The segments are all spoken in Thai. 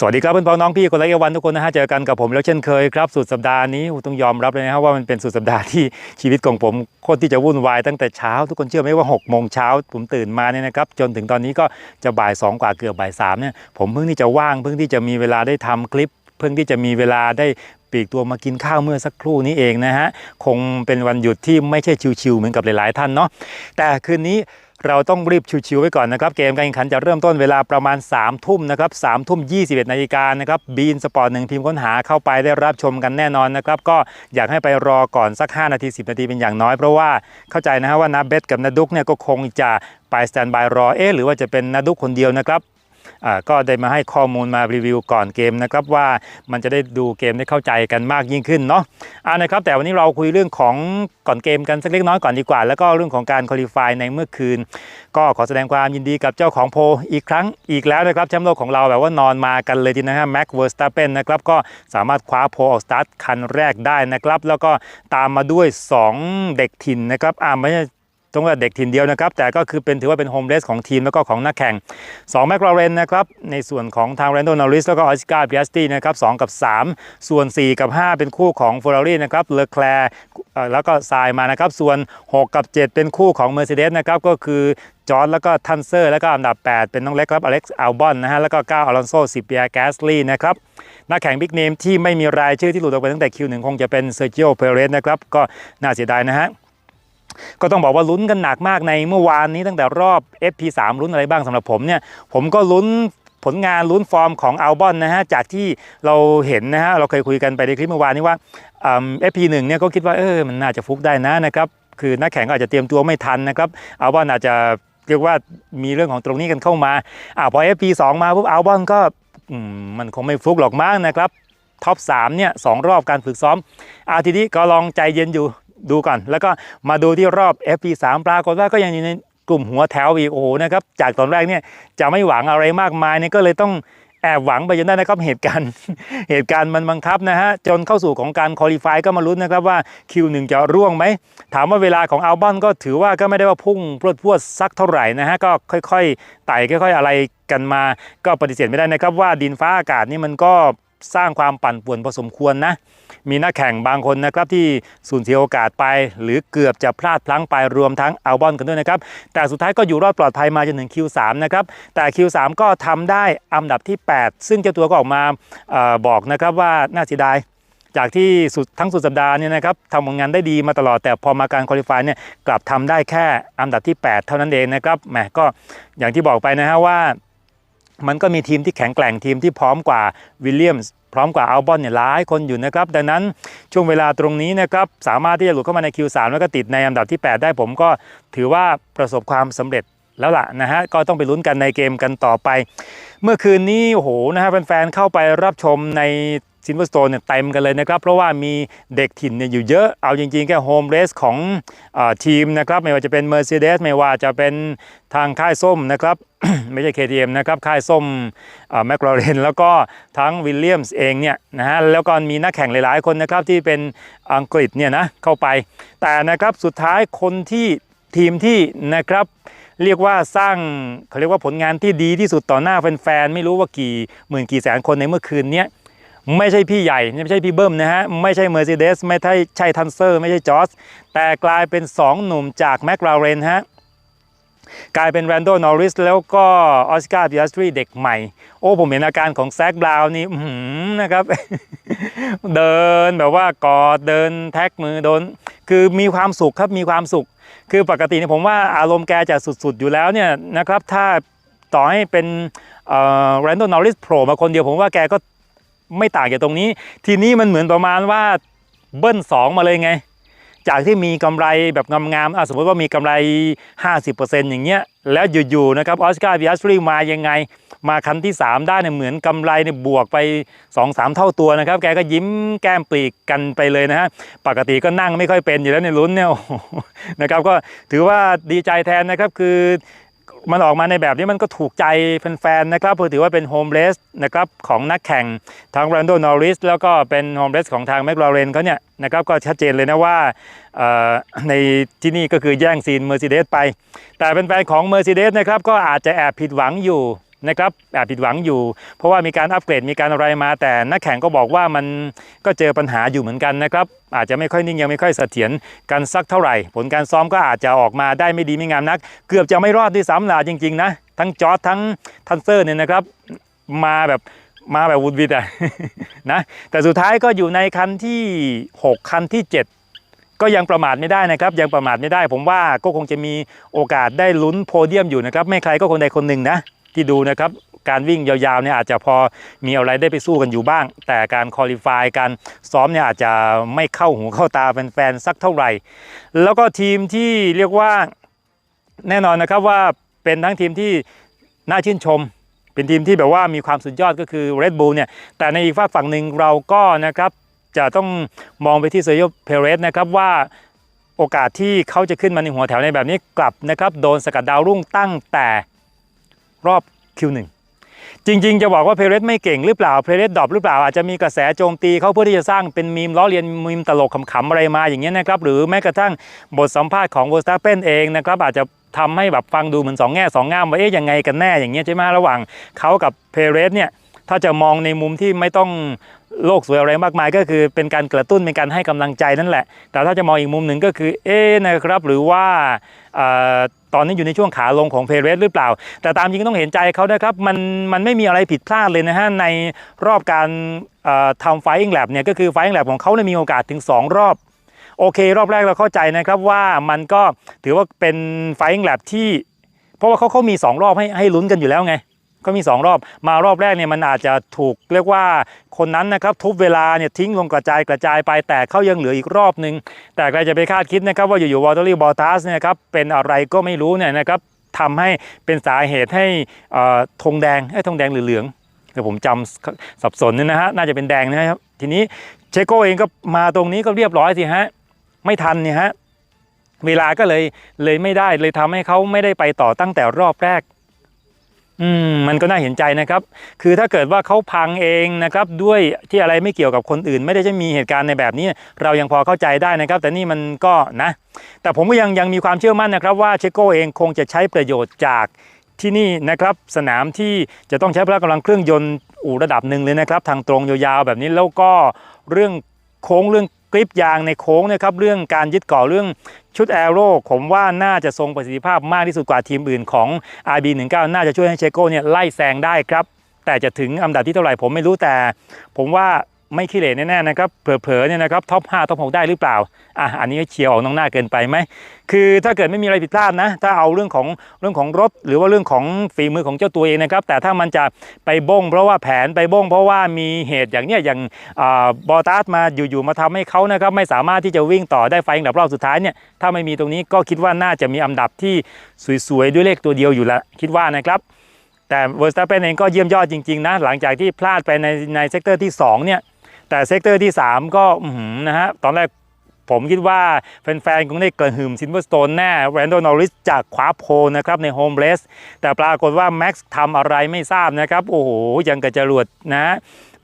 สวัสดีครับเพื่อนพ้องน้องพี่คนละเอวันทุกคนนะฮะเจอกันกับผมแล้วเช่นเคยครับสุดสัปดาห์นี้ต้องยอมรับเลยนะครับว่ามันเป็นสุดสัปดาห์ที่ชีวิตของผมโคตรที่จะวุ่นวายตั้งแต่เช้า ทุกคนเชื่อไหมว่า6กโมงเช้าผมตื่นมาเนี่ยนะครับจนถึงตอนนี้ก็จะบ่าย2กว่าเกือบบ่ายสามเนี่ยผมเพิ่งที่จะว่างเพิ่งที่จะมีเวลาได้ทำคลิป เพิ่งที่จะมีเวลาได้ปลีกตัวมากินข้าวเมื่อสักครู่นี้เองนะฮะคงเป็นวันหยุดที่ไม่ใช่ชิวๆเหมือนกับหลาย ๆ ท่านเนาะแต่คืนนี้ เราต้องรีบชิวๆไว้ก่อนนะครับ เกมการแข่งขันจะเริ่มต้นเวลาประมาณ3ามทุ่มนะครับสามทุ่ม21นาฬิกานะครับบีนสปอร์ตหนึ่งทีมค้นหาเข้าไปได้รับชมกันแน่นอนนะครับ ก็อยากให้ไปรอก่อนสัก 5 นาที 10 นาทีเป็นอย่างน้อย เพราะว่าเข้าใจนะฮะว่านาเบสกับนาดุกเนี่ยก็คงจะไปสแตนบายรอเอ๊หรือว่าจะเป็นนาดุกคนเดียวนะครับ ก็ได้มาให้ข้อมูลมารีวิวก่อนเกมนะครับว่ามันจะได้ดูเกมได้เข้าใจกันมากยิ่งขึ้นเนาะอ่านะครับแต่วันนี้เราคุยเรื่องของก่อนเกมกันสักเล็กน้อยก่อนดีกว่า แล้วก็เรื่องของการคุริฟายในเมื่อคืน ก็ขอแสดงความยินดีกับเจ้าของโพอีกครั้งอีกแล้วนะครับแชมป์โลกของเราแบบว่านอนมากันเลยทีนะฮะแม็กเวอร์สตาเปนนะครับก็สามารถคว้าโพออกสตาร์ทคันแรกได้นะครับแล้วก็ตามมาด้วย 2 เด็กถิ่นนะครับอ่าไม่ใช่ ตรงกับเด็กถิ่นเดียวนะครับ แต่ก็คือเป็นถือว่าเป็นโฮมเลสของทีมแล้วก็ของนักแข่ง2แมคลาเรนนะครับในส่วนของทางแรนโดนอริสแล้วก็ออสการ์พิอัสตี้นะครับ2กับ 3 ส่วน 4 กับ 5 เป็นคู่ของ f e r r a r i นะครับเลอแคลร์แล้วก็ทรายมานะครับส่วน 6 กับ 7 เป็นคู่ของ Mercedes นะครับก็คือจอร์ดแล้วก็ทันเซอร์ แล้วก็อันดับ 8 เป็นน้องเล็กครับอเล็กซ์อัลบอนนะฮะแล้วก็9อลอนโซสิเปียแกสลีนะครับนักแข่งบิ๊กเนมที่ไม่มีรายชื่อที่หลุดออกไปตั้งแต่คิวหนึ่งคงจะเป็นเซอร์จิโอเพเรสนะครับก็น่าเสียดายนะฮะ ก็ต้องบอกว่าลุ้นกันหนักมากในเมื่อวานนี้ตั้งแต่รอบ FP3 ลุ้นอะไรบ้างสำหรับผมเนี่ยผมก็ลุ้นผลงานลุ้นฟอร์มของอัลบอนนะฮะจากที่เราเห็นนะฮะเราเคยคุยกันไปในคลิปเมื่อวานนี้ว่าเอืม FP1 เนี่ยก็คิดว่าเออมันน่าจะฟุกได้นะนะครับคือนักแข่งก็อาจจะเตรียมตัวไม่ทันนะครับอัลบอนอาจจะเรียกว่ามีเรื่องของตรงนี้กันเข้ามาอ่าพอ FP2 มาปุ๊บอัลบอนก็มันคงไม่ฟุกหรอกมั้งนะครับท็อป3เนี่ยสองรอบการฝึกซ้อมอาทีนี้ก็ลองใจเย็นอยู่ ดูก่อน แล้วก็มาดูที่รอบ FP3 ปรากฏว่าก็ยังอยู่ในกลุ่มหัวแถวอีกโอ้โหนะครับจากตอนแรกเนี่ยจะไม่หวังอะไรมากมายเนี่ยก็เลยต้องแอบหวังไปจนได้นะครับเหตุการณ์เหตุการณ์มันบังคับนะฮะจนเข้าสู่ของการคอลี่ฟายก็มาลุ้นนะครับว่า Q1 จะร่วงไหม ถามว่าเวลาของอัลบั้มก็ถือว่าก็ไม่ได้ว่าพุ่งพรวดพรวดสักเท่าไหร่นะฮะก็ค่อยๆไต่ค่อย ๆ อะไรกันมา ก็ปฏิเสธไม่ได้นะครับว่าดินฟ้าอากาศนี่มันก็ สร้างความปั่นป่วนพอสมควรนะ มีนักแข่งบางคนนะครับที่สูญเสียโอกาสไป หรือเกือบจะพลาดพลั้งไปรวมทั้งอัลบอนกันด้วยนะครับ แต่สุดท้ายก็อยู่รอดปลอดภัยมาจนถึง Q3 นะครับ แต่ Q3 ก็ทำได้อันดับที่ 8 ซึ่งเจ้าตัวก็ออกมาออบอกนะครับว่าน่าเสียดายจากที่สุดทั้งสุดสัปดาห์เนี่ยนะครับทำผลงานได้ดีมาตลอดแต่พอมาการคุริฟายเนี่ยกลับทำได้แค่อันดับที่ 8 เท่านั้นเองนะครับแหมก็อย่างที่บอกไปนะฮะว่า มันก็มีทีมที่แข็งแกร่งทีมที่พร้อมกว่าวิลเลียมส์พร้อมกว่าอัลบอนเนี่ยหลายคนอยู่นะครับ ดังนั้นช่วงเวลาตรงนี้นะครับสามารถที่จะหลุดเข้ามาใน Q3 แล้วก็ติดในอันดับที่ 8 ได้ผมก็ถือว่าประสบความสำเร็จแล้วล่ะนะฮะก็ต้องไปลุ้นกันในเกมกันต่อไป เมื่อคืนนี้โอ้โหนะฮะแฟนๆเข้าไปรับชมใน ซินเวอร์สโตนเนี่ยเต็มกันเลยนะครับเพราะว่ามีเด็กถิ่นเนี่ยอยู่เยอะเอาจริงๆแค่โฮมเรสของอทีมนะครับไม่ว่าจะเป็น Mercedes ไม่ว่าจะเป็นทางค่ายส้มนะครับไม่ใช่ KTM นะครับค่ายส้มแมคลาเรนแล้วก็ทั้งวิลเลียมส์เองเนี่ยนะฮะแล้วก็มีนักแข่งหลายๆคนนะครับที่เป็นอังกฤษเนี่ยนะเข้าไป แต่นะครับสุดท้ายคนที่ทีมที่นะครับเรียกว่าสร้างเขาเรียกว่าผลงานที่ดีที่สุดต่อหน้าแฟนๆ ไม่รู้ว่ากี่หมื่นกี่แสนคนในเมื่อคืนเนี้ย ไม่ใช่พี่ใหญ่ ไม่ใช่พี่เบิ้มนะฮะ ไม่ใช่ Mercedes ไม่ใช่ใช่ทันเซอร์ไม่ใช่จอร์จแต่กลายเป็น 2 หนุ่มจากแมคลาเรนฮะกลายเป็นแรนโดนอริสแล้วก็ออสการ์พิอัสตรีเด็กใหม่ โอ้ผมเห็นอาการของแซกบราวนี่นะครับ เดินแบบว่ากอดเดินแท็กมือโดน คือมีความสุขครับมีความสุข คือปกติเนี่ยผมว่าอารมณ์แกจะสุดๆอยู่แล้วเนี่ยนะครับ ถ้าต่อให้เป็นแรนโดนอริสโผล่มาคนเดียวผมว่าแกก็ ไม่ต่างจากตรงนี้ ทีนี้มันเหมือนประมาณว่าเบิ้ลสองมาเลยไง จากที่มีกำไรแบบงามๆสมมติว่ามีกำไร 50%อย่างเงี้ยแล้วอยู่ๆนะครับออสการ์พิอัสรีมายังไง มาคันที่ 3 ได้เนี่ยเหมือนกำไรเนี่ยบวกไป 2-3 เท่าตัวนะครับ แกก็ยิ้มแก้มปลีกกันไปเลยนะฮะปกติก็นั่งไม่ค่อยเป็นอยู่แล้วในลุ้นเนี่ยนะครับก็ถือว่าดีใจแทนนะครับคือ มันออกมาในแบบนี้มันก็ถูกใจแฟนๆนะครับเพราะถือว่าเป็นโฮมเลสนะครับของนักแข่งทั้งแรนโดนอริสแล้วก็เป็นโฮมเลสของทางแมคลาเรนเขาเนี่ยนะครับก็ชัดเจนเลยนะว่าในที่นี่ก็คือแย่งซีน Mercedes ไป แต่เป็นแฟนของ Mercedes นะครับก็อาจจะแอบผิดหวังอยู่ นะครับแอบผิดหวังอยู่ เพราะว่ามีการอัปเกรดมีการอะไรมาแต่นักแข่งก็บอกว่ามันก็เจอปัญหาอยู่เหมือนกันนะครับอาจจะไม่ค่อยนิ่งยังไม่ค่อยเสถียรกันสักเท่าไหร่ ผลการซ้อมก็อาจจะออกมาได้ไม่ดีไม่งามนัก เกือบจะไม่รอดด้วยซ้ำล่ะจริงๆนะทั้งจอร์ดทั้งทันเซอร์เนี่ยนะครับ มาแบบมาแบบวุดวิดอะนะแต่สุดท้ายก็อยู่ในคันที่ 6 คันที่ 7ก็ยังประมาทไม่ได้นะครับยังประมาทไม่ได้ ผมว่าก็คงจะมีโอกาสได้ลุ้นโพเดียมอยู่นะครับ ไม่ใครก็คนใดคนหนึ่งนะ ที่ดูนะครับการวิ่งยาวๆเนี่ยอาจจะพอมีอะไรได้ไปสู้กันอยู่บ้าง แต่การคอลี่ฟายการซ้อมเนี่ยอาจจะไม่เข้าหูเข้าตาแฟนๆสักเท่าไหร่ แล้วก็ทีมที่เรียกว่าแน่นอนนะครับว่าเป็นทั้งทีมที่น่าชื่นชม เป็นทีมที่แบบว่ามีความสุดยอดก็คือ Red Bull เนี่ยแต่ในอีกฝากฝั่งหนึ่งเราก็นะครับจะต้องมองไปที่เซโยเพเรสนะครับว่าโอกาสที่เขาจะขึ้นมาในหัวแถวในแบบนี้กลับนะครับโดนสกัดดาวรุ่งตั้งแต่ รอบ Q1 จริง ๆ จะบอกว่าเพเรสไม่เก่งหรือเปล่าเพเรสดรอปหรือเปล่าอาจจะมีกระแสโจมตีเขาเพื่อที่จะสร้างเป็นมีมล้อเลียนมีมตลกขำๆอะไรมาอย่างเงี้ยนะครับหรือแม้กระทั่งบทสัมภาษณ์ของเวอร์สตาเปนเองนะครับอาจจะทำให้แบบฟังดูเหมือนสองแง่สองงามว่าเอ๊ะยังไงกันแน่อย่างเงี้ยใช่ไหมระหว่างเขากับเพเรสเนี่ยถ้าจะมองในมุมที่ไม่ต้องโลกสวยอะไรมากมาย ก็คือเป็นการกระตุ้นเป็นการให้กำลังใจนั่นแหละ แต่ถ้าจะมองอีกมุมหนึ่งก็คือเอ๊ะนะครับหรือว่า ตอนนี้อยู่ในช่วงขาลงของเพเรสหรือเปล่า แต่ตามจริงต้องเห็นใจเขานะครับมันมันไม่มีอะไรผิดพลาดเลยนะฮะในรอบการทำไฟอิงแลบเนี่ยก็คือไฟอิงแลบของเขาเนี่ยมีโอกาสถึง 2 รอบโอเค รอบแรกเราเข้าใจนะครับว่ามันก็ถือว่าเป็นไฟอิงแลบที่ เพราะว่าเขาเขามี 2 รอบให้ให้ลุ้นกันอยู่แล้วไง เขามี 2 รอบมารอบแรกเนี่ยมันอาจจะถูกเรียกว่าคนนั้นนะครับทุบเวลาเนี่ยทิ้งลงกระจายกระจายไปแต่เขายังเหลืออีกรอบหนึ่งแต่ใครจะไปคาดคิดนะครับว่าอยู่ๆวอลเตอรี่บอลทัสเนี่ยนะครับเป็นอะไรก็ไม่รู้เนี่ยนะครับทำให้เป็นสาเหตุให้ธงแดงให้ธงแดงหรือเหลืองเดี๋ยวผมจำสับสนเนี่ยนะฮะน่าจะเป็นแดงนะครับทีนี้เชโกเองก็มาตรงนี้ก็เรียบร้อยสิฮะไม่ทันเนี่ยฮะเวลาก็เลยเลยไม่ได้เลยทำให้เขาไม่ได้ไปต่อตั้งแต่รอบแรก อืมมันก็น่าเห็นใจนะครับ คือถ้าเกิดว่าเขาพังเองนะครับ ด้วยที่อะไรไม่เกี่ยวกับคนอื่น ไม่ได้จะมีเหตุการณ์ในแบบนี้ เรายังพอเข้าใจได้นะครับ แต่นี่มันก็นะ แต่ผมก็ยังยังมีความเชื่อมั่นนะครับ ว่าเชโกเองคงจะใช้ประโยชน์จากที่นี่นะครับสนามที่จะต้องใช้พละกำลังเครื่องยนต์อู่ระดับหนึ่งเลยนะครับ ทางตรงยาวๆแบบนี้แล้วก็เรื่องโค้งเรื่อง กริปยางในโค้งนะครับเรื่องการยึดเกาะเรื่องชุดแอโร่ผมว่าน่าจะทรงประสิทธิภาพมากที่สุดกว่าทีมอื่นของ RB19 น่าจะช่วยให้เชโก้เนี่ยไล่แซงได้ครับ แต่จะถึงอันดับที่เท่าไหร่ผมไม่รู้แต่ ผมว่า ไม่ขี้เหร่แน่ๆนะครับเผลอๆเนี่ยนะครับท็อป5ท็อป6ได้หรือเปล่าอะอันนี้เชียร์ออกน้องหน้าเกินไปไหมคือถ้าเกิดไม่มีอะไรผิดพลาดนะ ถ้าเอาเรื่องของเรื่องของรถ หรือว่าเรื่องของฝีมือของเจ้าตัวเองนะครับ แต่ถ้ามันจะไปบ้ง เพราะว่าแผนไปบ้ง เพราะว่ามีเหตุอย่างเนี้ยอย่างบอตัสมาอยู่ๆมาทำให้เขานะครับไม่สามารถที่จะวิ่งต่อได้ไฟอันดับรอบสุดท้ายเนี่ยถ้าไม่มีตรงนี้ก็คิดว่าน่าจะมีอันดับที่สวยๆด้วยเลขตัวเดียวอยู่ล้วคิดว่านะครับแต่เวอร์สตาเปนเองก็เยี่ยมยอดจริงๆนะหลังจากที่พลาดไปในในเซกเตอร์ที่2เนี่ย แต่เซกเตอร์ที่ 3 ก็อื้อหือนะฮะตอนแรกผมคิดว่าแฟนๆ คงได้กินหืมซินเวอร์สโตนแน่แรนโดนอริสจากขวาโพลนะครับในโฮมเ a สแต่ปรากฏว่าแม็กซ์ทำอะไรไม่ทราบนะครับ โอ้โห ยังกระจรวดนะ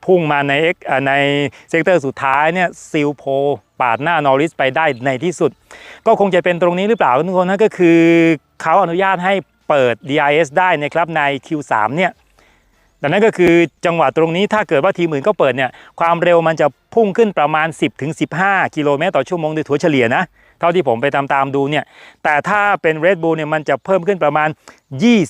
พุ่งมาในเอ็กในเซกเตอร์สุดท้ายเนี่ยซิลโพลปาดหน้านอริสไปได้ในที่สุด ก็คงจะเป็นตรงนี้หรือเปล่าทุกคนนะก็คือเขาอนุญาตให้เปิด DIS ได้นะครับใน Q3 เนี่ย ดังนั้นก็คือจังหวะตรงนี้ถ้าเกิดว่าทีมอื่นก็เปิดเนี่ยความเร็วมันจะพุ่งขึ้นประมาณ 10-15 กิโลเมตรต่อชั่วโมงโดยถัวเฉลี่ยนะเท่าที่ผมไปตามๆดูเนี่ยแต่ถ้าเป็น Red Bull เนี่ยมันจะเพิ่มขึ้นประมาณ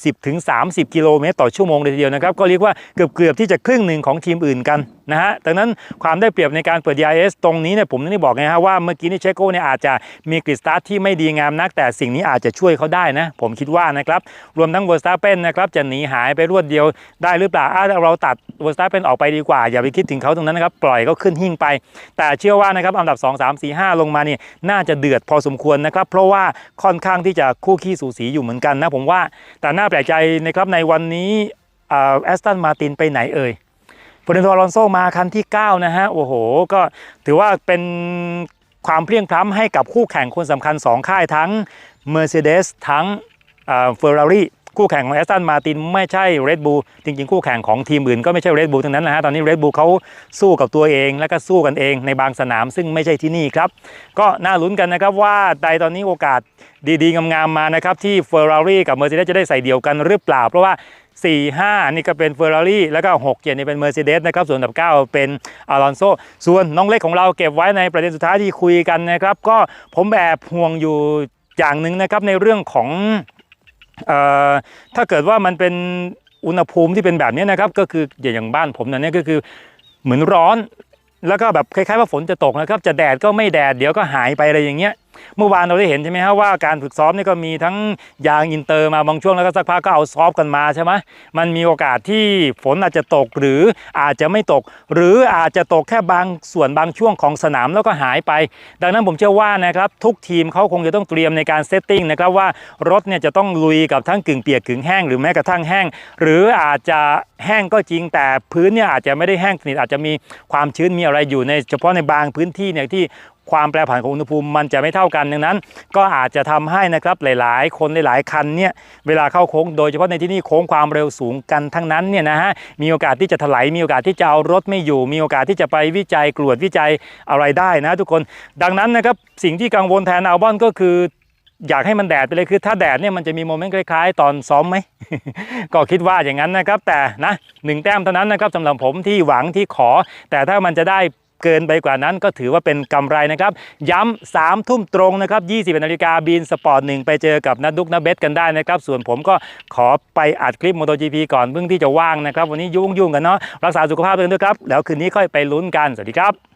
20-30 กิโลเมตรต่อชั่วโมงเลยทีเดียวนะครับก็เรียกว่าเกือบๆที่จะครึ่งหนึ่งของทีมอื่นกัน นะฮะดังนั้นความได้เปรียบในการเปิด DIS ตรงนี้เนี่ยผมนี่บอกไงฮะว่าเมื่อกี้นี่เชโก้เนี่ยอาจจะมีกริดสตาร์ทที่ไม่ดีงามนัก แต่สิ่งนี้อาจจะช่วยเขาได้นะผมคิดว่านะครับรวมทั้งเวอร์สตาเปนนะครับจะหนีหายไปรวดเดียวได้หรือเปล่าอะเราตัดเวอร์สตาเปนออกไปดีกว่า อย่าไปคิดถึงเขาตรงนั้นนะครับปล่อยเขาขึ้นหิ่งไป แต่เชื่อว่านะครับอันดับ 2 3 4 5 ลงมานี่น่าจะเดือดพอสมควรนะครับเพราะว่าค่อนข้างที่จะคู่ขี้สูสีอยู่เหมือนกันนะผมว่าแต่น่าแปลกใจนะครับในวันนี้แอสตันมาตินไปไหนเอ่ย ฟอร์นันโดอลอนโซมาคันที่ 9 นะฮะ โอ้โห ก็ถือว่าเป็นความเพลียงพล้ำให้กับคู่แข่งคนสำคัญ 2 ค่ายทั้ง Mercedes ทั้งเฟอร์รารี่คู่แข่งของแอสตันมาตินไม่ใช่ Red Bull จริง ๆ คู่แข่งของทีมอื่นก็ไม่ใช่ Red Bull ทั้งนั้นนะฮะ ตอนนี้ Red Bull เขาสู้กับตัวเอง แล้วก็สู้กันเองในบางสนามซึ่งไม่ใช่ที่นี่ครับ ก็น่าลุ้นกันนะครับว่าใดตอนนี้โอกาสดีๆ งามๆมานะครับที่ Ferrari กับ Mercedes จะได้ใส่เดียวกันหรือเปล่า เพราะว่า 4 5 นี่ก็เป็น Ferrari แล้วก็6 7นี่เป็น Mercedes นะครับส่วนอันดับ 9 เป็นอลอนโซส่วนน้องเล็กของเราเก็บไว้ในประเด็นสุดท้ายที่คุยกันนะครับก็ผมแอบห่วงอยู่อย่างหนึ่งนะครับในเรื่องของเอ่อถ้าเกิดว่ามันเป็นอุณหภูมิที่เป็นแบบนี้นะครับก็คืออย่างบ้านผมนั่นเนี่ยก็คือเหมือนร้อน แล้วก็แบบคล้ายๆว่าฝนจะตกนะครับ จะแดดก็ไม่แดดเดี๋ยวก็หายไปอะไรอย่างเงี้ย เมื่อวานเราได้เห็นใช่ไหมฮะว่าการฝึกซ้อมนี่ก็มีทั้งยางอินเตอร์มาบางช่วงแล้วก็สักพักก็เอาซอฟกันมาใช่ไหมมันมีโอกาสที่ฝนอาจจะตกหรืออาจจะไม่ตก หรืออาจจะตกแค่บางส่วนบางช่วงของสนามแล้วก็หายไป ดังนั้นผมเชื่อว่านะครับทุกทีมเขาคงจะต้องเตรียมในการเซตติ้งนะครับว่ารถเนี่ยจะต้องลุยกับทั้งกึ่งเปียกกึ่งแห้งหรือแม้กระทั่งแห้ง หรืออาจจะแห้งก็จริงแต่พื้นเนี่ยอาจจะไม่ได้แห้งสนิทอาจจะมีความชื้นมีอะไรอยู่ในเฉพาะในบางพื้นที่เนี่ยที่ ความแปรผันของอุณหภูมิมันจะไม่เท่ากันดังนั้น ก็อาจจะทำให้นะครับหลาย ๆ คนหลาย ๆ คันเนี่ยเวลาเข้าโค้งโดยเฉพาะในที่นี่โค้งความเร็วสูงกันทั้งนั้นเนี่ยนะฮะมีโอกาสที่จะถลายมีโอกาสที่จะเอารถไม่อยู่ มีโอกาสที่จะไปวิจัยกรวดวิจัยอะไรได้นะทุกคนดังนั้นนะครับสิ่งที่กังวลแทนอัลบอนก็คืออยากให้มันแดดไปเลยคือถ้าแดดเนี่ยมันจะมีโมเมนต์คล้ายๆ ตอนซ้อมไหม ก็คิดว่าอย่างนั้นนะครับ แต่นะหนึ่งแต้มเท่านั้นนะครับสำหรับผมที่หวังที่ขอ แต่ถ้ามันจะได้ เกินไปกว่านั้นก็ถือว่าเป็นกำไรนะครับ ย้ำสามทุ่มตรงนะครับ 20นาฬิกาบีนสปอร์ตหนึ่งไปเจอกับนัดดุกนัดเบสกันได้นะครับ ส่วนผมก็ขอไปอัดคลิป MotoGP ก่อนเพิ่งที่จะว่างนะครับ วันนี้ยุ่งๆกันเนาะรักษาสุขภาพตัวเองด้วยครับ แล้วคืนนี้ค่อยไปลุ้นกัน สวัสดีครับ